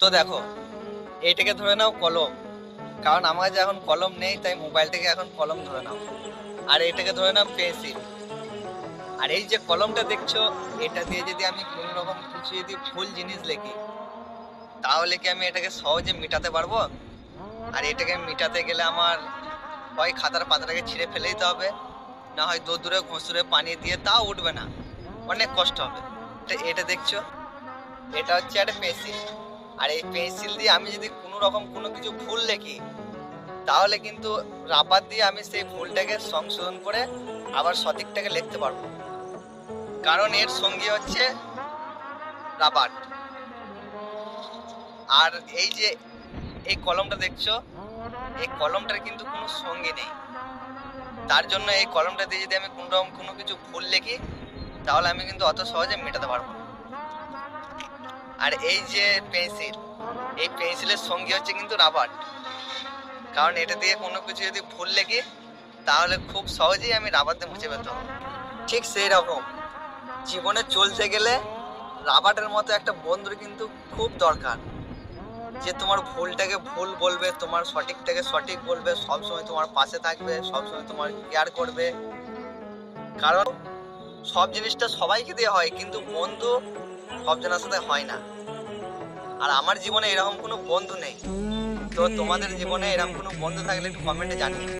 তো দেখো এইটাকে ধরে নাও কলম। কারণ আমার কাছে এখন কলম নেই, তাই মোবাইলটাকে এখন কলম ধরে নাও। আর এটাকে ধরে নাও পেন্সিল। আর এই যে কলমটা দেখছ, এটা দিয়ে যদি আমি কোনো রকম কিছু যদি ভুল জিনিস লিখি, তাহলে কি আমি এটাকে সহজে মেটাতে পারব? আর এটাকে মেটাতে গেলে আমার হয় খাতার পাতাটাকে ছিঁড়ে ফেলে দিতে হবে। না হয় দূর দূরে ঘুষুরে পানি দিয়ে তাও উঠবে না। অনেক কষ্ট হবে। তো এটা দেখছ, এটা হচ্ছে একটা পেন্সিল। আর এই পেন্সিল দিয়ে আমি যদি কোনো রকম কোনো কিছু ভুল লিখি, তাহলে কিন্তু রাবার দিয়ে আমি সেই ভুলটাকে সংশোধন করে আবার সঠিকটাকে লিখতে পারব। কারণ এর সঙ্গী হচ্ছে রাবার। আর এই যে এই কলমটা দেখছ, এই কলমটার কিন্তু কোনো সঙ্গী নেই। তার জন্য এই কলমটা দিয়ে যদি আমি কোনো রকম কোনো কিছু ভুল লিখি, তাহলে আমি কিন্তু অত সহজে মেটাতে পারব না। আর এই যে পেন্সিল, এই পেন্সিলের সঙ্গী হচ্ছে কিন্তু রাবার কারণ এটা দিয়ে কোনো কিছু যদি ভুল লেগে, তাহলে খুব সহজেই আমি রাবার দিয়ে মুছে পেতাম। ঠিক সেই রকম জীবনে চলতে গেলে রাবারের মতো একটা বন্ধুর কিন্তু খুব দরকার। যে তোমার ভুলটাকে ভুল বলবে, তোমার সঠিকটাকে সঠিক বলবে, সবসময় তোমার পাশে থাকবে, সবসময় তোমার কেয়ার করবে। কারণ সব জিনিসটা সবাইকে দিয়ে হয়, কিন্তু বন্ধু সব জনের সাথে হয় না। আর আমার জীবনে এরকম কোনো বন্ধু নেই। তো তোমাদের জীবনে এরকম কোনো বন্ধু থাকলে একটু কমেন্টে জানিও।